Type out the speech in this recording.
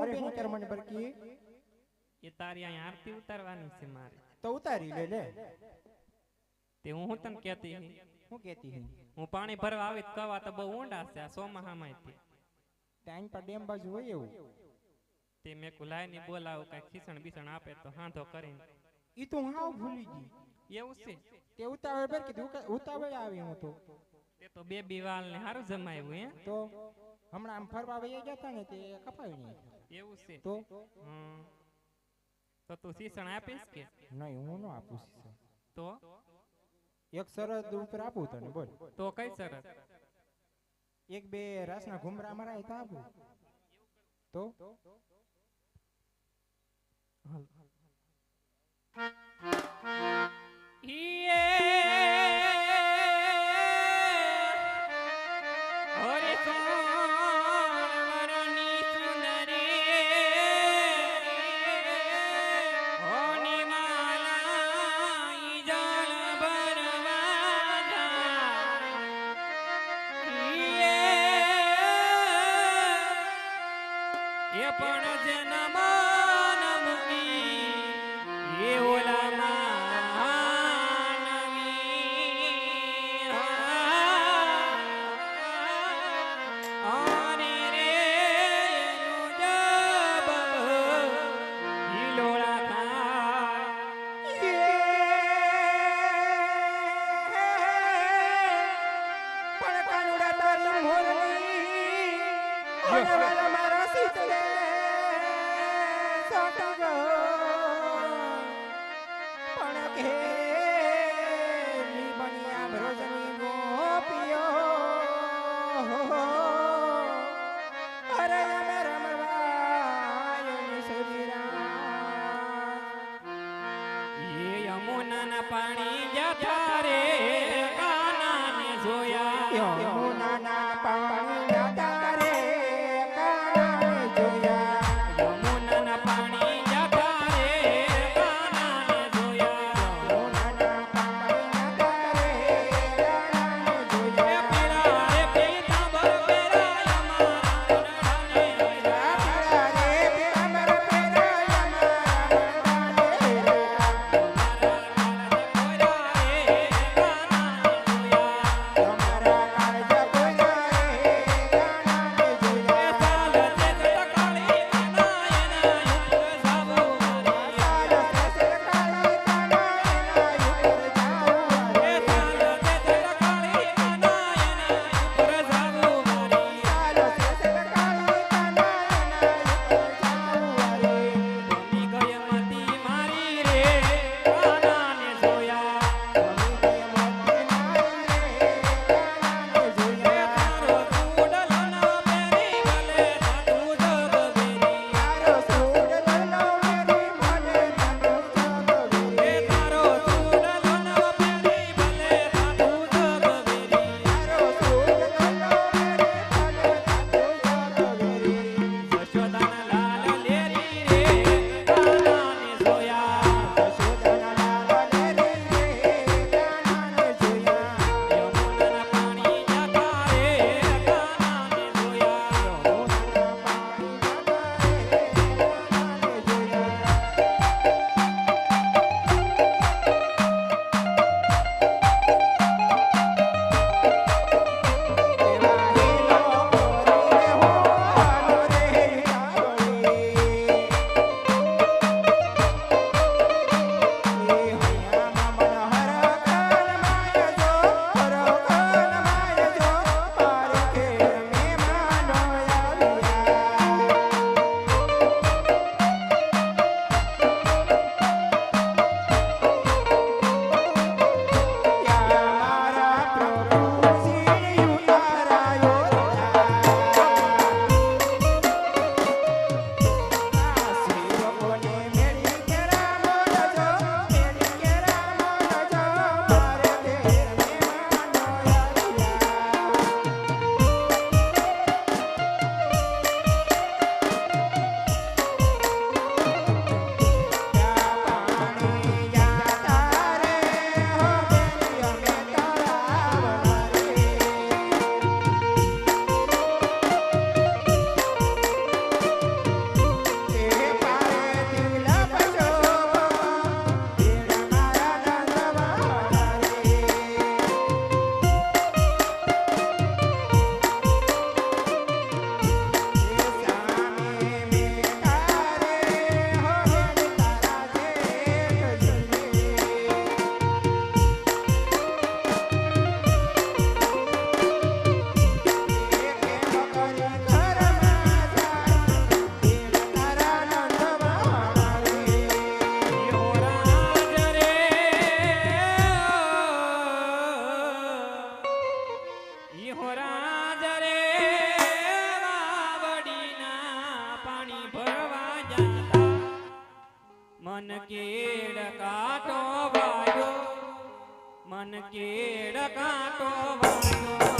હું કર મને બરકી? એ તારી અહીં આરતી ઉતારવાની છે મારે. તો ઉતારી લે લે. તે હું હું તને કહેતી હતી. હું કહેતી હું? હું પાણી ભરવા આવી તો કવા તો બહુ ઊંડા છે આ તે ટાઈમ પર ડેમ બાજુ હોય એવું? તે મેં કુલાયની બોલાવું કઈ ખીસણ બીસણ આપે તો હાંધો કરીને. ઈ તો હાવ ભૂલી ગઈ. એવું છે? તે ઉતાવળ પર કીધું ઉતાવળ આવી હું તો. તે તો બે બીવાલ ને સારું જમાયું હે? તો હમણાં આમ ફરવા વહી ગયા હતા ને તે કપાવી નહીં. એવું છે. તો? તો તું શિક્ષણ આપીશ કે? નહીં હું ન આપું શિક્ષણ. તો? એક શરત ઉપર આપું તને બોલ. તો કઈ શરત એક બે રાસના ઘુમરા મરાય તો આપું. તો? હરે સોણવરની પણ જન્માન મૂકી એ ઓલા માનવી. આને રે એનું જબ હિલોળા થાય પણ पाणी મન કેડ કાટો વાયો મન કેડ કાટો વાયો